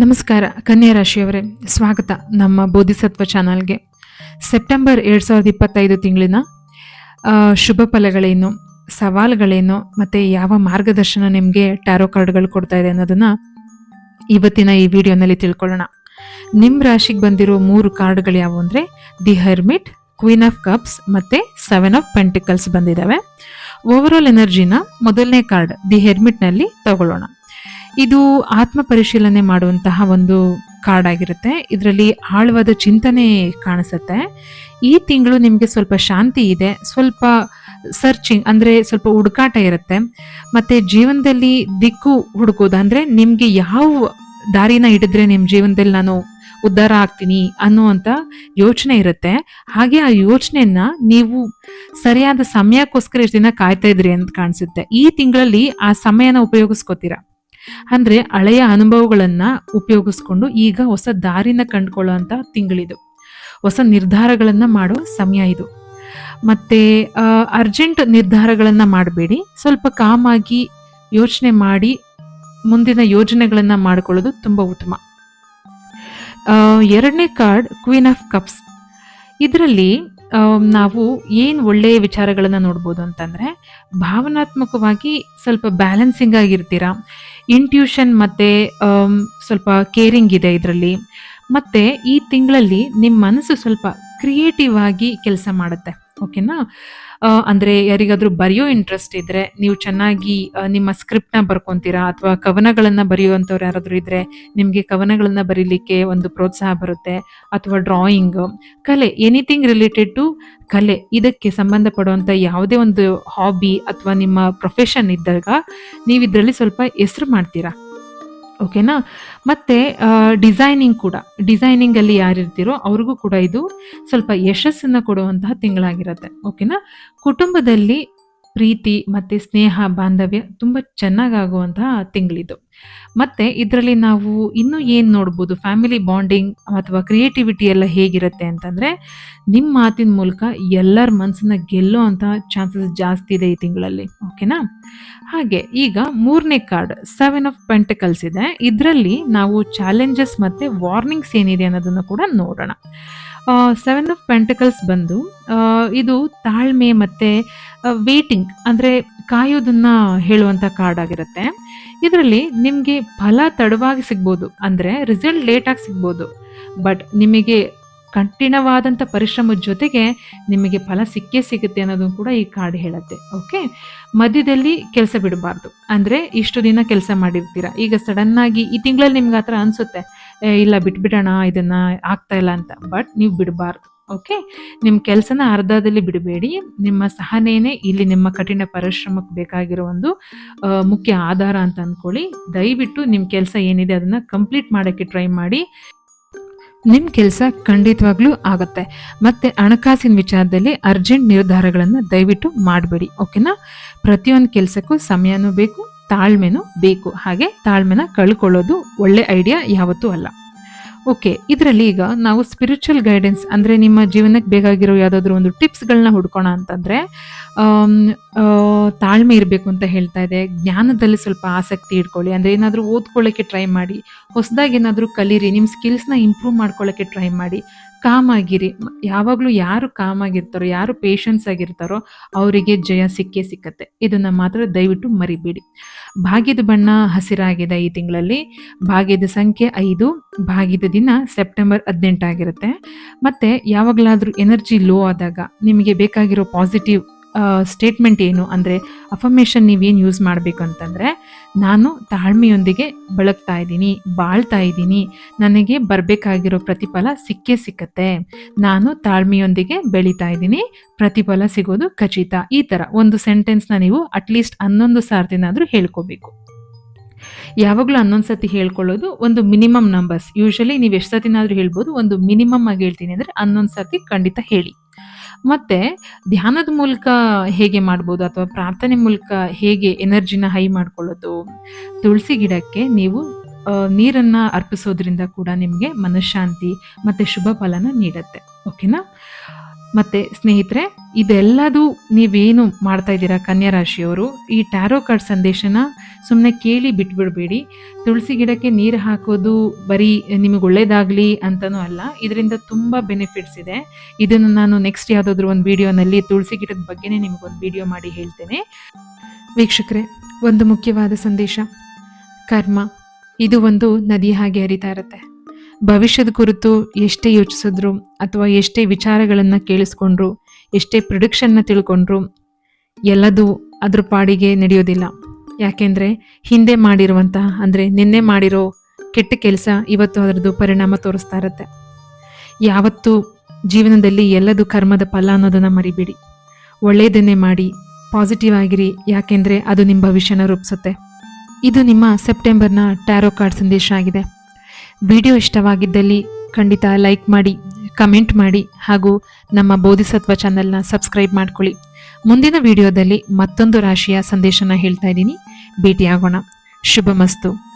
ನಮಸ್ಕಾರ, ಕನ್ಯಾ ರಾಶಿಯವರೇ. ಸ್ವಾಗತ ನಮ್ಮ ಬೋಧಿಸತ್ವ ಚಾನಲ್ಗೆ. ಸೆಪ್ಟೆಂಬರ್ ಎರಡು ಸಾವಿರದ ಇಪ್ಪತ್ತೈದು ತಿಂಗಳಿನ ಶುಭ ಫಲಗಳೇನು, ಸವಾಲುಗಳೇನು, ಮತ್ತು ಯಾವ ಮಾರ್ಗದರ್ಶನ ನಿಮಗೆ ಟ್ಯಾರೋ ಕಾರ್ಡ್ಗಳು ಕೊಡ್ತಾ ಇದೆ ಅನ್ನೋದನ್ನ ಇವತ್ತಿನ ಈ ವಿಡಿಯೋನಲ್ಲಿ ತಿಳ್ಕೊಳ್ಳೋಣ. ನಿಮ್ಮ ರಾಶಿಗೆ ಬಂದಿರೋ ಮೂರು ಕಾರ್ಡ್ಗಳು ಯಾವುವು ಅಂದರೆ, the hermit, queen of cups ಮತ್ತು ಸೆವೆನ್ ಆಫ್ ಪೆಂಟಿಕಲ್ಸ್ ಬಂದಿದ್ದಾವೆ ಓವರಾಲ್ ಎನರ್ಜಿನ ಮೊದಲನೇ ಕಾರ್ಡ್, ದಿ ಹೆರ್ಮಿಟ್ನಲ್ಲಿ ತಗೊಳ್ಳೋಣ. ಇದು ಆತ್ಮ ಪರಿಶೀಲನೆ ಮಾಡುವಂತಹ ಒಂದು ಕಾರ್ಡ್ ಆಗಿರುತ್ತೆ. ಇದರಲ್ಲಿ ಆಳವಾದ ಚಿಂತನೆ ಕಾಣಿಸುತ್ತೆ. ಈ ತಿಂಗಳು ನಿಮಗೆ ಸ್ವಲ್ಪ ಶಾಂತಿ ಇದೆ. ಸ್ವಲ್ಪ ಸರ್ಚಿಂಗ್ ಅಂದರೆ ಸ್ವಲ್ಪ ಹುಡುಕಾಟ ಇರುತ್ತೆ. ಮತ್ತೆ ಜೀವನದಲ್ಲಿ ದಿಕ್ಕು ಹುಡುಕೋದು ಅಂದರೆ ನಿಮಗೆ ಯಾವ ದಾರಿನ ಹಿಡಿದ್ರೆ ನಿಮ್ಮ ಜೀವನದಲ್ಲಿ ನಾನು ಉದ್ಧಾರ ಆಗ್ತೀನಿ ಅನ್ನುವಂಥ ಯೋಚನೆ ಇರುತ್ತೆ. ಹಾಗೆ ಆ ಯೋಚನೆಯನ್ನ ನೀವು ಸರಿಯಾದ ಸಮಯಕ್ಕೋಸ್ಕರ ಇಷ್ಟು ದಿನ ಕಾಯ್ತಾ ಇದ್ರಿ ಅಂತ ಕಾಣಿಸುತ್ತೆ. ಈ ತಿಂಗಳಲ್ಲಿ ಆ ಸಮಯನ ಉಪಯೋಗಿಸ್ಕೋತೀರಾ? ಅಂದ್ರೆ ಹಳೆಯ ಅನುಭವಗಳನ್ನ ಉಪಯೋಗಿಸ್ಕೊಂಡು ಈಗ ಹೊಸ ದಾರಿನ ಕಂಡುಕೊಳ್ಳುವಂತ ತಿಂಗಳಿದು. ಹೊಸ ನಿರ್ಧಾರಗಳನ್ನ ಮಾಡೋ ಸಮಯ ಇದು. ಮತ್ತೆ ಅರ್ಜೆಂಟ್ ನಿರ್ಧಾರಗಳನ್ನ ಮಾಡಬೇಡಿ. ಸ್ವಲ್ಪ ಕಾಮಾಗಿ ಯೋಚನೆ ಮಾಡಿ ಮುಂದಿನ ಯೋಜನೆಗಳನ್ನ ಮಾಡಿಕೊಳ್ಳೋದು ತುಂಬಾ ಉತ್ತಮ. ಎರಡನೇ ಕಾರ್ಡ್ ಕ್ವೀನ್ ಆಫ್ ಕಪ್ಸ್ ಇದರಲ್ಲಿ ನಾವು ಏನು ಒಳ್ಳೆಯ ವಿಚಾರಗಳನ್ನ ನೋಡ್ಬೋದು ಅಂತಂದ್ರೆ, ಭಾವನಾತ್ಮಕವಾಗಿ ಸ್ವಲ್ಪ ಬ್ಯಾಲೆನ್ಸಿಂಗ್ ಆಗಿರ್ತೀರಾ? ಇಂಟ್ಯೂಷನ್ ಮತ್ತೆ ಆಮ್, ಸ್ವಲ್ಪ ಕೇರಿಂಗ್ ಇದೆ ಇದರಲ್ಲಿ. ಮತ್ತೆ ಈ ತಿಂಗಳಲ್ಲಿ ನಿಮ್ಮ ಮನಸ್ಸು ಸ್ವಲ್ಪ ಕ್ರಿಯೇಟಿವ್ ಆಗಿ ಕೆಲಸ ಮಾಡುತ್ತೆ. ಓಕೆನಾ ಅಂದ್ರೆ ಯಾರಿಗಾದ್ರೂ ಬರೆಯೋ ಇಂಟ್ರೆಸ್ಟ್ ಇದ್ರೆ ನೀವು ಚೆನ್ನಾಗಿ ನಿಮ್ಮ ಸ್ಕ್ರಿಪ್ಟ್ನ ಬರ್ಕೊಂತೀರಾ? ಅಥವಾ ಕವನಗಳನ್ನ ಬರೆಯುವಂಥವ್ರು ಯಾರಾದ್ರೂ ಇದ್ರೆ ನಿಮಗೆ ಕವನಗಳನ್ನ ಬರೀಲಿಕ್ಕೆ ಒಂದು ಪ್ರೋತ್ಸಾಹ ಬರುತ್ತೆ, ಅಥವಾ ಡ್ರಾಯಿಂಗ್ ಕಲೆ ಎನಿಥಿಂಗ್ ರಿಲೇಟೆಡ್ ಟು ಕಲೆ. ಇದಕ್ಕೆ ಸಂಬಂಧಪಡುವಂಥ ಯಾವುದೇ ಒಂದು ಹಾಬಿ ಅಥವಾ ನಿಮ್ಮ ಪ್ರೊಫೆಷನ್ ಇದ್ದಾಗ ನೀವು ಇದರಲ್ಲಿ ಸ್ವಲ್ಪ ಹೆಸರು ಮಾಡ್ತೀರಾ? ಓಕೆನಾ? ಮತ್ತೆ ಡಿಸೈನಿಂಗ್ ಕೂಡ. ಡಿಸೈನಿಂಗ್ ಅಲ್ಲಿ ಯಾರಿರ್ತೀರೋ ಅವ್ರಿಗೂ ಕೂಡ ಇದು ಸ್ವಲ್ಪ ಯಶಸ್ಸನ್ನ ಕೊಡುವಂತಹ ತಿಂಗಳಾಗಿರುತ್ತೆ. ಓಕೆನಾ? ಕುಟುಂಬದಲ್ಲಿ ಪ್ರೀತಿ ಮತ್ತು ಸ್ನೇಹ, ಬಾಂಧವ್ಯ ತುಂಬ ಚೆನ್ನಾಗಾಗುವಂತಹ ತಿಂಗಳಿದು. ಮತ್ತೆ ಇದರಲ್ಲಿ ನಾವು ಇನ್ನೂ ಏನು ನೋಡ್ಬೋದು? ಫ್ಯಾಮಿಲಿ ಬಾಂಡಿಂಗ್ ಅಥವಾ ಕ್ರಿಯೇಟಿವಿಟಿ ಎಲ್ಲ ಹೇಗಿರುತ್ತೆ ಅಂತಂದರೆ ನಿಮ್ಮ ಮಾತಿನ ಮೂಲಕ ಎಲ್ಲರ ಮನಸ್ಸನ್ನ ಗೆಲ್ಲೋ ಅಂತ ಚಾನ್ಸಸ್ ಜಾಸ್ತಿ ಇದೆ ಈ ತಿಂಗಳಲ್ಲಿ ಓಕೆನಾ ಹಾಗೆ ಈಗ ಮೂರನೇ ಕಾರ್ಡ್ ಸೆವೆನ್ ಆಫ್ ಪೆಂಟಕಲ್ಸ್ ಇದೆ. ಇದರಲ್ಲಿ ನಾವು ಚಾಲೆಂಜಸ್ ಮತ್ತು ವಾರ್ನಿಂಗ್ಸ್ ಏನಿದೆ ಅನ್ನೋದನ್ನು ಕೂಡ ನೋಡೋಣ. ಸೆವೆನ್ ಆಫ್ ಪೆಂಟಕಲ್ಸ್ ಬಂದು ಇದು ತಾಳ್ಮೆ ಮತ್ತೆ ವೇಟಿಂಗ್ ಅಂದ್ರೆ ಕಾಯೋದನ್ನು ಹೇಳುವಂತ ಕಾರ್ಡ್ ಆಗಿರುತ್ತೆ. ಇದರಲ್ಲಿ ನಿಮಗೆ ಫಲ ತಡವಾಗಿ ಸಿಗ್ಬೋದು, ಅಂದ್ರೆ ರಿಸಲ್ಟ್ ಲೇಟಾಗಿ ಸಿಗ್ಬೋದು. ಬಟ್ ನಿಮಗೆ ಕಠಿಣವಾದಂಥ ಪರಿಶ್ರಮದ ಜೊತೆಗೆ ನಿಮಗೆ ಫಲ ಸಿಕ್ಕೇ ಸಿಗುತ್ತೆ ಅನ್ನೋದು ಕೂಡ ಈ ಕಾರ್ಡ್ ಹೇಳುತ್ತೆ ಓಕೆ ಮಧ್ಯದಲ್ಲಿ ಕೆಲಸ ಬಿಡಬಾರ್ದು, ಅಂದರೆ ಇಷ್ಟು ದಿನ ಕೆಲಸ ಮಾಡಿರ್ತೀರ? ಈಗ ಸಡನ್ ಆಗಿ ಈ ತಿಂಗಳಲ್ಲಿ ನಿಮ್ಗೆ ಆ ಥರ ಅನಿಸುತ್ತೆ ಇಲ್ಲ, ಬಿಟ್ಬಿಡೋಣ, ಇದನ್ನ ಆಗ್ತಾ ಇಲ್ಲ ಅಂತ. ಬಟ್ ನೀವು ಬಿಡಬಾರ್ದು ಓಕೆ ನಿಮ್ಮ ಕೆಲಸನ ಅರ್ಧದಲ್ಲಿ ಬಿಡಬೇಡಿ. ನಿಮ್ಮ ಸಹನೆಯೇ ಇಲ್ಲಿ ನಿಮ್ಮ ಕಠಿಣ ಪರಿಶ್ರಮಕ್ಕೆ ಬೇಕಾಗಿರೋ ಒಂದು ಮುಖ್ಯ ಆಧಾರ ಅಂತ ಅಂದ್ಕೊಳ್ಳಿ ದಯವಿಟ್ಟು ನಿಮ್ಮ ಕೆಲಸ ಏನಿದೆ ಅದನ್ನ ಕಂಪ್ಲೀಟ್ ಮಾಡೋಕ್ಕೆ ಟ್ರೈ ಮಾಡಿ. ನಿಮ್ಮ ಕೆಲಸ ಖಂಡಿತವಾಗ್ಲೂ ಆಗುತ್ತೆ. ಮತ್ತೆ ಹಣಕಾಸಿನ ವಿಚಾರದಲ್ಲಿ ಅರ್ಜೆಂಟ್ ನಿರ್ಧಾರಗಳನ್ನು ದಯವಿಟ್ಟು ಮಾಡಬೇಡಿ ಓಕೆನಾ ಪ್ರತಿಯೊಂದು ಕೆಲಸಕ್ಕೂ ಸಮಯನೂ ಬೇಕು ತಾಳ್ಮೆನೂ ಬೇಕು. ಹಾಗೆ ತಾಳ್ಮೆನ ಕಳ್ಕೊಳ್ಳೋದು ಒಳ್ಳೆ ಐಡಿಯಾ ಯಾವತ್ತೂ ಅಲ್ಲ. ಓಕೆ ಇದರಲ್ಲಿ ಈಗ ನಾವು ಸ್ಪಿರಿಚುವಲ್ ಗೈಡೆನ್ಸ್ ಅಂದರೆ ನಿಮ್ಮ ಜೀವನಕ್ಕೆ ಬೇಕಾಗಿರೋ ಯಾವುದಾದ್ರೂ ಒಂದು ಟಿಪ್ಸ್ಗಳನ್ನ ಹುಡ್ಕೋಣ ಅಂತಂದರೆ ತಾಳ್ಮೆ ಇರಬೇಕು ಅಂತ ಹೇಳ್ತಾ ಇದೆ. ಜ್ಞಾನದಲ್ಲಿ ಸ್ವಲ್ಪ ಆಸಕ್ತಿ ಇಟ್ಕೊಳ್ಳಿ. ಅಂದರೆ ಏನಾದರೂ ಓದ್ಕೊಳ್ಳೋಕ್ಕೆ ಟ್ರೈ ಮಾಡಿ. ಹೊಸದಾಗಿ ಏನಾದರೂ ಕಲೀರಿ. ನಿಮ್ಮ ಸ್ಕಿಲ್ಸ್ನ ಇಂಪ್ರೂವ್ ಮಾಡ್ಕೊಳ್ಳೋಕ್ಕೆ ಟ್ರೈ ಮಾಡಿ. ಕಾಮ್ ಆಗಿರಿ. ಯಾವಾಗಲೂ ಯಾರು ಕಾಮ್ ಆಗಿರ್ತಾರೋ, ಯಾರು ಪೇಷನ್ಸ್ ಆಗಿರ್ತಾರೋ, ಅವರಿಗೆ ಜಯ ಸಿಕ್ಕೇ ಸಿಕ್ಕತ್ತೆ. ಇದನ್ನ ಮಾತ್ರ ದಯವಿಟ್ಟು ಮರಿಬೇಡಿ. ಭಾಗ್ಯದ ಬಣ್ಣ ಹಸಿರಾಗಿದೆ ಈ ತಿಂಗಳಲ್ಲಿ. ಭಾಗ್ಯದ ಸಂಖ್ಯೆ ಐದು, ಭಾಗ್ಯದ ದಿನ ಸೆಪ್ಟೆಂಬರ್ ಹದಿನೆಂಟಾಗಿರುತ್ತೆ. ಮತ್ತೆ ಯಾವಾಗಲಾದರೂ ಎನರ್ಜಿ ಲೋ ಆದಾಗ ನಿಮಗೆ ಬೇಕಾಗಿರೋ ಪಾಸಿಟಿವ್ ಸ್ಟೇಟ್ಮೆಂಟ್ ಏನು? ಅಂದರೆ ಅಫರ್ಮೇಷನ್ ನೀವೇನು ಯೂಸ್ ಮಾಡಬೇಕು ಅಂತಂದರೆ, ನಾನು ತಾಳ್ಮೆಯೊಂದಿಗೆ ಬಳಗ್ತಾ ಇದ್ದೀನಿ, ಬಾಳ್ತಾ ಇದ್ದೀನಿ. ನನಗೆ ಬರಬೇಕಾಗಿರೋ ಪ್ರತಿಫಲ ಸಿಕ್ಕೇ ಸಿಕ್ಕತ್ತೆ. ನಾನು ತಾಳ್ಮೆಯೊಂದಿಗೆ ಬೆಳೀತಾ ಇದ್ದೀನಿ, ಪ್ರತಿಫಲ ಸಿಗೋದು ಖಚಿತ. ಈ ಥರ ಒಂದು ಸೆಂಟೆನ್ಸ್ನ ನೀವು ಅಟ್ಲೀಸ್ಟ್ ಹನ್ನೊಂದು ಸಾರ್ತಿನಾದರೂ ಹೇಳ್ಕೋಬೇಕು. ಯಾವಾಗಲೂ ಹನ್ನೊಂದು ಸತಿ ಹೇಳ್ಕೊಳ್ಳೋದು ಒಂದು ಮಿನಿಮಮ್ ನಂಬರ್ಸ್ ಯೂಶಲಿ ನೀವು ಎಷ್ಟು ಸತಿನಾದರೂ ಹೇಳ್ಬೋದು, ಒಂದು ಮಿನಿಮಮ್ ಆಗಿ ಹೇಳ್ತೀನಿ ಅಂದರೆ ಹನ್ನೊಂದು ಸತಿ ಖಂಡಿತ ಹೇಳಿ. ಮತ್ತೆ ಧ್ಯಾನದ ಮೂಲಕ ಹೇಗೆ ಮಾಡ್ಬೋದು ಅಥವಾ ಪ್ರಾರ್ಥನೆ ಮೂಲಕ ಹೇಗೆ ಎನರ್ಜಿನ ಹೈ ಮಾಡ್ಕೊಳ್ಳೋದು? ತುಳಸಿ ಗಿಡಕ್ಕೆ ನೀವು ನೀರನ್ನು ಅರ್ಪಿಸೋದ್ರಿಂದ ಕೂಡ ನಿಮಗೆ ಮನಃಶಾಂತಿ ಮತ್ತೆ ಶುಭ ಫಲನ ನೀಡುತ್ತೆ. ಓಕೆನಾ ಮತ್ತೆ ಸ್ನೇಹಿತರೆ, ಇದೆಲ್ಲದೂ ನೀವೇನು ಮಾಡ್ತಾ ಇದ್ದೀರಾ ಕನ್ಯಾ ರಾಶಿಯವರು ಈ ಟ್ಯಾರೋ ಕಾರ್ಡ್ ಸಂದೇಶನ ಸುಮ್ಮನೆ ಕೇಳಿ ಬಿಟ್ಬಿಡ್ಬೇಡಿ. ತುಳಸಿ ಗಿಡಕ್ಕೆ ನೀರು ಹಾಕೋದು ಬರೀ ನಿಮಗೆ ಒಳ್ಳೇದಾಗಲಿ ಅಂತನೂ ಅಲ್ಲ, ಇದರಿಂದ ತುಂಬ ಬೆನಿಫಿಟ್ಸ್ ಇದೆ. ಇದನ್ನು ನಾನು ನೆಕ್ಸ್ಟ್ ಯಾವುದಾದ್ರೂ ಒಂದು ವಿಡಿಯೋನಲ್ಲಿ ತುಳಸಿ ಗಿಡದ ಬಗ್ಗೆನೇ ನಿಮಗೊಂದು ವಿಡಿಯೋ ಮಾಡಿ ಹೇಳ್ತೇನೆ. ವೀಕ್ಷಕರೇ, ಒಂದು ಮುಖ್ಯವಾದ ಸಂದೇಶ. ಕರ್ಮ. ಇದು ಒಂದು ನದಿ ಹಾಗೆ ಹರಿತಾ ಇರುತ್ತೆ. ಭವಿಷ್ಯದ ಕುರಿತು ಎಷ್ಟೇ ಯೋಚಿಸಿದ್ರು ಅಥವಾ ಎಷ್ಟೇ ವಿಚಾರಗಳನ್ನು ಕೇಳಿಸ್ಕೊಂಡ್ರು, ಎಷ್ಟೇ ಪ್ರಿಡಿಕ್ಷನ್ನ ತಿಳ್ಕೊಂಡ್ರು, ಎಲ್ಲದೂ ಅದ್ರ ಪಾಡಿಗೆ ನಡೆಯೋದಿಲ್ಲ. ಯಾಕೆಂದರೆ ಹಿಂದೆ ಮಾಡಿರುವಂತಹ ಅಂದರೆ ನಿನ್ನೆ ಮಾಡಿರೋ ಕೆಟ್ಟ ಕೆಲಸ ಇವತ್ತು ಅದರದ್ದು ಪರಿಣಾಮ ತೋರಿಸ್ತಾ ಇರುತ್ತೆ. ಯಾವತ್ತೂ ಜೀವನದಲ್ಲಿ ಎಲ್ಲದು ಕರ್ಮದ ಫಲ ಅನ್ನೋದನ್ನು ಮರಿಬೇಡಿ. ಒಳ್ಳೆಯದನ್ನೇ ಮಾಡಿ ಪಾಸಿಟಿವ್ ಆಗಿರಿ, ಯಾಕೆಂದರೆ ಅದು ನಿಮ್ಮ ಭವಿಷ್ಯನ ರೂಪಿಸುತ್ತೆ. ಇದು ನಿಮ್ಮ ಸೆಪ್ಟೆಂಬರ್ನ ಟ್ಯಾರೋ ಕಾರ್ಡ್ ಸಂದೇಶ ಆಗಿದೆ. ವಿಡಿಯೋ ಇಷ್ಟವಾಗಿದ್ದಲ್ಲಿ ಖಂಡಿತ ಲೈಕ್ ಮಾಡಿ, ಕಮೆಂಟ್ ಮಾಡಿ ಹಾಗೂ ನಮ್ಮ ಬೋಧಿಸತ್ವ ಚಾನಲ್ನ ಸಬ್ಸ್ಕ್ರೈಬ್ ಮಾಡ್ಕೊಳ್ಳಿ. ಮುಂದಿನ ವಿಡಿಯೋದಲ್ಲಿ ಮತ್ತೊಂದು ರಾಶಿಯ ಸಂದೇಶನ ಹೇಳ್ತಾ ಇದ್ದೀನಿ. ಭೇಟಿಯಾಗೋಣ. ಶುಭಮಸ್ತು.